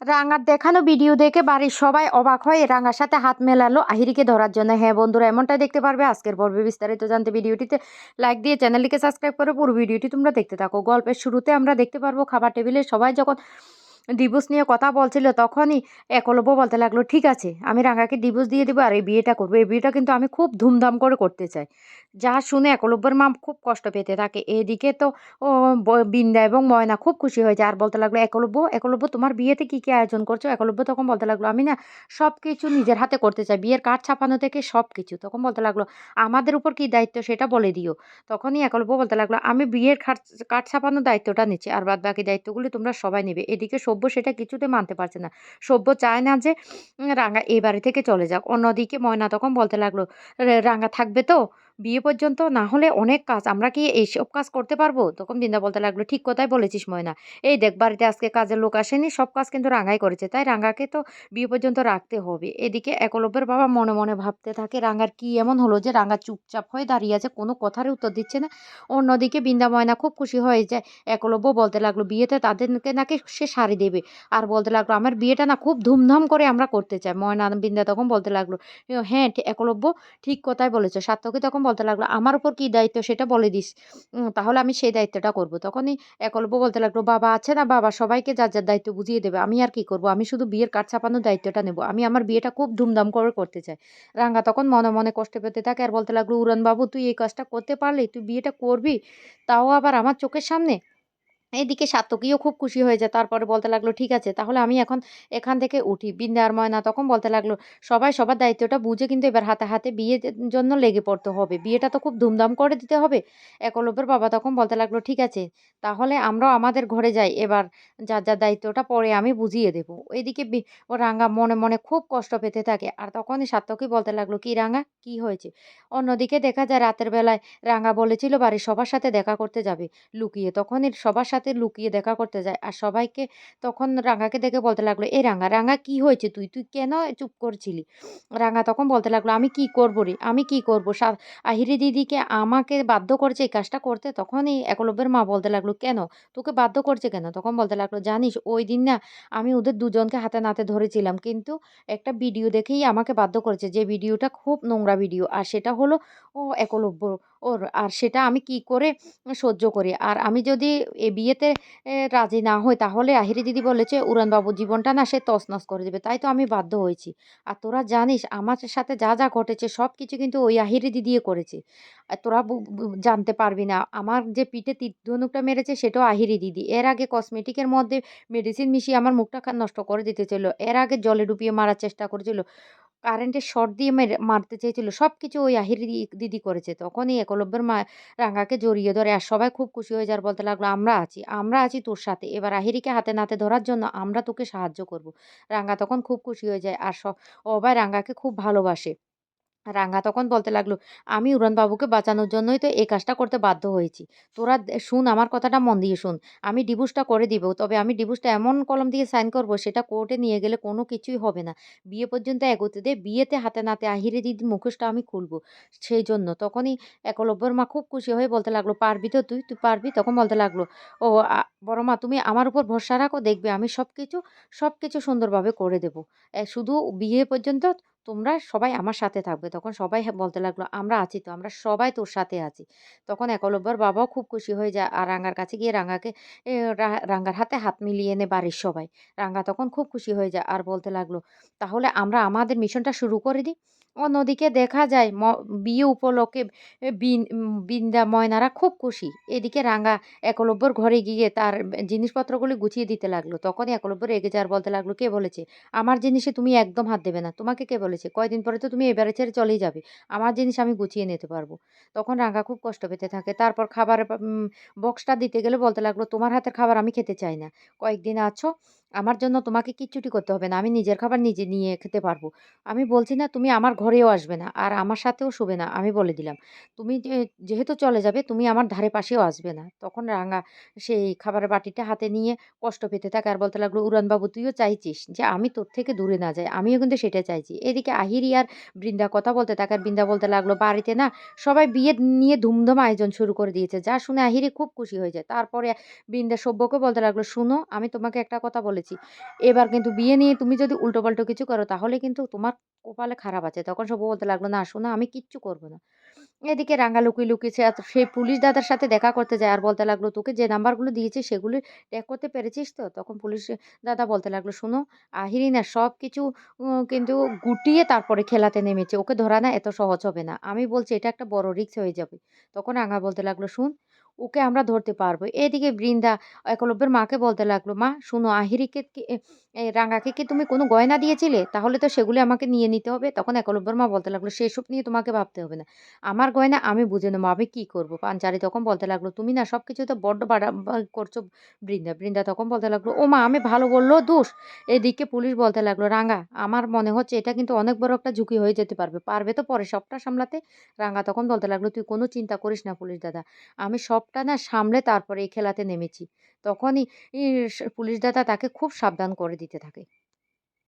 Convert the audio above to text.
রাঙার দেখানো ভিডিও দেখে বাড়ির সবাই অবাক হয় রাঙার সাথে হাত মেলালো আহিরিকে ধরার জন্য। হ্যাঁ বন্ধুরা, এমনটাই দেখতে পারবে আজকের পর্বে বিস্তারিত জানতে। ভিডিওটিতে লাইক দিয়ে চ্যানেলটিকে সাবস্ক্রাইব করে পুরো ভিডিওটি তোমরা দেখতে থাকো। গল্পের শুরুতে আমরা দেখতে পারব খাবার টেবিলে সবাই যখন ডিভোর্স নিয়ে কথা বলছিল তখনই একলব্য বলতে লাগল, ঠিক আছে, আমি রাঙাকে ডিভোর্স দিয়ে দেবো আর এই বিয়েটা করব। এই বিয়েটা কিন্তু আমি খুব ধুমধাম করে করতে চাই। যা শুনে একলব্যের মা খুব কষ্ট পেতে থাকে। এদিকে তো, ও বিন্দা এবং ময়না খুব খুশি হয়েছে আর বলতে লাগল, একলব্য একলব্য, তোমার বিয়েতে কী কী আয়োজন করছ? একলব্য তখন বলতে লাগল, আমি না সব কিছু নিজের হাতে করতে চাই। বিয়ের কাঠ ছাপানো থেকে সব কিছু তখন বলতে লাগল, আমাদের উপর কী দায়িত্ব সেটা বলে দিও। তখনই একলব্য বলতে লাগল, আমি বিয়ের কার্ড ছাপানোর দায়িত্বটা নিচ্ছি। আর বাদ বাকি দায়িত্বগুলি তোমরা সবাই নেবে। এদিকে সভ্য সেটা কিছুতে মানতে পারছে না। সভ্য চায় না যে রাঙা এই বাড়ি থেকে চলে যাক। অন্যদিকে ময়না তখন বলতে লাগল রাঙা থাকবে তো? বিয়ে পর্যন্ত না হলে অনেক কাজ, আমরা কি এইসব কাজ করতে পারব? তখন বৃন্দা বলতে লাগল, ঠিক কথাই বলেছিস ময়না। এই দেখ, বাড়িতে আজকে কাজের লোক আসেনি, সব কাজ কিন্তু রাঙাই করেছে। তাই রাঙাকে তো বিয়ে পর্যন্ত রাখতে হবে। এদিকে একলব্যের বাবা মনে মনে ভাবতে থাকে, রাঙার কি এমন হলো যে রাঙা চুপচাপ হয়ে দাঁড়িয়ে আছে, কোনো কথারই উত্তর দিচ্ছে না? অন্যদিকে বৃন্দা ময়না খুব খুশি হয়ে যায়। একলব্য বলতে লাগল, বিয়েতে তাদেরকে নাকি সে শাড়ি দেবে? আর বলতে লাগল, আমার বিয়েটা না খুব ধুমধাম করে আমরা করতে চাই। ময়না বিন্দা তখন বলতে লাগল হ্যাঁ একলব্য ঠিক কথাই বলেছ। সার্থকী তখন বলতে লাগল, আমার উপর কী দায়িত্ব সেটা বলে দিস। তাহলে আমি সেই দায়িত্বটা করব। তখনই একলব্য বলতে লাগল, বাবা আছে না বাবা, সবাইকে যার যার দায়িত্ব বুঝিয়ে দেবে, আমি আর কি করব? আমি শুধু বিয়ের কাঠ ছাপানোর দায়িত্বটা নেব। আমি আমার বিয়েটা খুব ধুমধাম করে করতে চাই। রাঙ্গা তখন মনে মনে কষ্ট পেতে থাকে আর বলতে লাগল উড়ানবাবু তুই এই কাজটা করতে পারলি? তুই বিয়েটা করবি? তাও আবার আমার চোখের সামনে? এদিকে সাত্তকীও খুব খুশি হয়ে যায়। তারপরে বলতে লাগল, ঠিক আছে, তাহলে আমি এখন এখান থেকে উঠি। বিন্দা আর ময়না তখন বলতে লাগল, সবাই সবার দায়িত্বটা বুঝে কিন্তু এবার হাতে হাতে বিয়ের জন্য লেগে পড়তে হবে। বিয়েটা তো খুব ধুমধাম করে দিতে হবে। একলব্যের বাবা তখন বলতে লাগল, ঠিক আছে, তাহলে আমরাও আমাদের ঘরে যাই। এবার যার যার দায়িত্বটা পরে আমি বুঝিয়ে দেবো। এদিকে ও রাঙা মনে মনে খুব কষ্ট পেতে থাকে। আর তখনই সাত্তকী বলতে লাগল, কি রাঙা? কি হয়েছে? অন্যদিকে দেখা যায়, রাতের বেলায় রাঙা বলেছিল, বাড়ির সবার সাথে দেখা করতে যাবে। লুকিয়ে তখনই সবার সাথে লুকিয়ে দেখা করতে যায়। আর সবাইকে তখন রাঙাকে দেখে বলতে লাগল এ রাঙা রাঙা কি হয়েছে তুই? তুই কেন চুপ করছিলি? রাঙা তখন বলতে লাগল, আমি কি করব রে? আমি কি করব? আহিরি দিদিকে আমাকে বাধ্য করছে এই কাজটা করতে। তখনই একলব্যের মা বলতে লাগল, কেন? তোকে বাধ্য করছে কেন? তখন বলতে লাগল, জানিস, ওই দিন না আমি ওদের দুজনকে হাতে নাতে ধরেছিলাম। কিন্তু একটা ভিডিও দেখেই আমাকে বাধ্য করেছে। যে ভিডিওটা খুব নোংরা ভিডিও। আর সেটা হলো ও একলব্য ওর, আর সেটা আমি কি করে সহ্য করি? আর আমি যদি এ বিয়েতে রাজি না হই, তাহলে আহিরি দিদি বলেছে উড়ানবাবুর জীবনটা না সে তছনছ করে দেবে। তাই তো আমি বাধ্য হয়েছি। আর তোরা জানিস, আমার সাথে যা যা ঘটেছে, সব কিছু কিন্তু ওই আহিরি দিদিয়ে করেছে। তোরা জানতে পারবি না, আমার যে পিঠে তীর ধনুকটা মেরেছে, সেটাও আহিরি দিদি। এর আগে কসমেটিকের মধ্যে মেডিসিন মিশিয়ে আমার মুখটা নষ্ট করে দিতে ছিল। এর আগে জলে ডুবিয়ে মারার চেষ্টা করেছিল। কারেন্টের শর্ট দিয়ে মেরে, মারতে চেয়েছিল। সব কিছু ওই আহির দিদি করেছে। তখনই একলব্যের মা রাঙাকে জড়িয়ে ধরে, আর সবাই খুব খুশি হয়ে যার বলতে লাগল, আমরা আছি আমরা আছি তোর সাথে। এবার আহিরিকে হাতে নাতে ধরার জন্য আমরা তোকে সাহায্য করব। রাঙা তখন খুব খুশি হয়ে যায়। আর সব সবাই রাঙাকে খুব ভালোবাসে। রাঙা তখন বলতে লাগল, আমি উড়ানবাবুকে বাঁচানোর জন্যই তো এই কাজটা করতে বাধ্য হয়েছি। তোরা শুন, আমার কথাটা মন দিয়ে শুন। আমি ডিভোর্সটা করে দিব, তবে আমি ডিভোর্সটা এমন কলম দিয়ে সাইন করব, সেটা কোর্টে নিয়ে গেলে কোনো কিছুই হবে না। বিয়ে পর্যন্ত এগোতে দে, বিয়েতে হাতে নাতে আহিরে দিদি মুখোশটা আমি খুলবো। সেই জন্য। তখনই একলব্যর মা খুব খুশি হয়ে বলতে লাগল, পারবি তো তুই? তুই পারবি? তখন বলতে লাগল, ও বড় মা, তুমি আমার উপর ভরসা রাখো, দেখবে আমি সব কিছু সব কিছু সুন্দরভাবে করে দেবো। শুধু বিয়ে পর্যন্ত তোমরা সবাই আমার সাথে থাকবে। তখন সবাই বলতে লাগল, আমরা আছি তো, আমরা সবাই তোর সাথে আছি। তখন একলব্যর বাবাও খুব খুশি হয়ে যায়। আর রাঙ্গার কাছে গিয়ে রাঙ্গাকে রাঙ্গার হাতে হাত মিলিয়ে এনে বাড়ির সবাই। রাঙ্গা তখন খুব খুশি হয়ে যায়। আর বলতে লাগল, তাহলে আমরা আমাদের মিশনটা শুরু করে দিই? অন্যদিকে দেখা যায় বিয়ে উপলক্ষে বিন্দা ময়নারা খুব খুশি। এদিকে রাঙ্গা একলব্যর ঘরে গিয়ে তার জিনিসপত্রগুলি গুছিয়ে দিতে লাগল। তখনই একলব্য রেগে যাওয়ার বলতে লাগল, কে বলেছে? আমার জিনিসে তুমি একদম হাত দেবে না। তোমাকে কে বলেছে? কয়দিন পরে তো তুমি এবারে ছেড়ে চলেই যাবে। আমার জিনিস আমি গুছিয়ে নিতে পারব। তখন রাঙ্গা খুব কষ্ট পেতে থাকে। তারপর খাবার বক্সটা দিতে গেলে বলতে লাগল, তোমার হাতের খাবার আমি খেতে চাই না। কয়েকদিন আছো আমার জন্য তোমাকে কিচ্ছুটি করতে হবে না। আমি নিজের খাবার নিজে নিয়ে খেতে পারব। আমি বলছি, না, তুমি আমার ঘরেও আসবে না। আর আমার সাথেও শুবে না। আমি বলে দিলাম। তুমি যেহেতু চলে যাবে, তুমি আমার ধারে পাশেও আসবে না। তখন রাঙা সেই খাবারের বাটিটা হাতে নিয়ে কষ্ট পেতে থাকে আর বলতে লাগল, উড়ানবাবু, তুইও চাইছিস যে আমি তোর থেকে দূরে না যাই। আমিও কিন্তু সেটা চাইছি। এদিকে আহিরি আর বৃন্দা কথা বলতে থাকে আর বৃন্দা বলতে লাগল, বাড়িতে না সবাই বিয়ে নিয়ে ধুমধাম আয়োজন শুরু করে দিয়েছে। যা শুনে আহিরি খুব খুশি হয়ে যায়। তারপরে বৃন্দা সভ্যকে বলতে লাগল, শুনো, আমি তোমাকে একটা কথা বলে বলেছি। এবার কিন্তু বিয়ে নিয়ে তুমি যদি উল্টোপাল্টো কিছু করো, তাহলে কিন্তু তোমার কপালে খারাপ আছে। তখন সব বলতে লাগল, না, শোনো, আমি কিচ্ছু করব না। এদিকে রাঙা লুকিয়ে লুকিয়েছে আর সেই পুলিশ দাদার সাথে দেখা করতে যায় আর বলতে লাগল, তোকে যে নাম্বারগুলো দিয়েছি, সেগুলো ট্র্যাক করতে পেরেছিস তো? তখন পুলিশ দাদা বলতে লাগল, শোনো আহিরি না সব কিছু কিন্তু গুটিয়ে তারপরে খেলাতে নেমেছে। ওকে ধরা না এত সহজ হবে না। আমি বলছি, এটা একটা বড় রিস্ক হয়ে যাবে। তখন রাঙা বলতে লাগল, শুন ওকে আমরা ধরতে পারব। এদিকে বৃন্দা একলব্যের মাকে বলতে লাগল, মা, শুনো, আহিরিকে রাঙাকে কি তুমি কোনো গয়না দিয়েছিলে? তাহলে তো সেগুলি আমাকে নিয়ে নিতে হবে। তখন একলব্যের মা বলতে লাগল সেসব নিয়ে তোমাকে ভাবতে হবে না। আমার গয়না আমি বুঝে নেব, আমি কী করব? পাঞ্চারি তখন বলতে লাগল, তুমি না সব কিছু তো বড্ড বাড়া করছ বৃন্দা। বৃন্দা তখন বলতে লাগল, ও মা, আমি ভালো বলল, দোষ। এদিকে পুলিশ বলতে লাগল, রাঙা, আমার মনে হচ্ছে এটা কিন্তু অনেক বড় একটা ঝুঁকি হয়ে যেতে পারবে। পারবে তো পরে সবটা সামলাতে? রাঙা তখন বলতে লাগল, তুই কোনো চিন্তা করিস না পুলিশ দাদা। আমি সবটা না সামলে তারপরে এই খেলাতে নেমেছি। তখনই পুলিশ দাদা তাকে খুব সাবধান করে দিতে থাকে।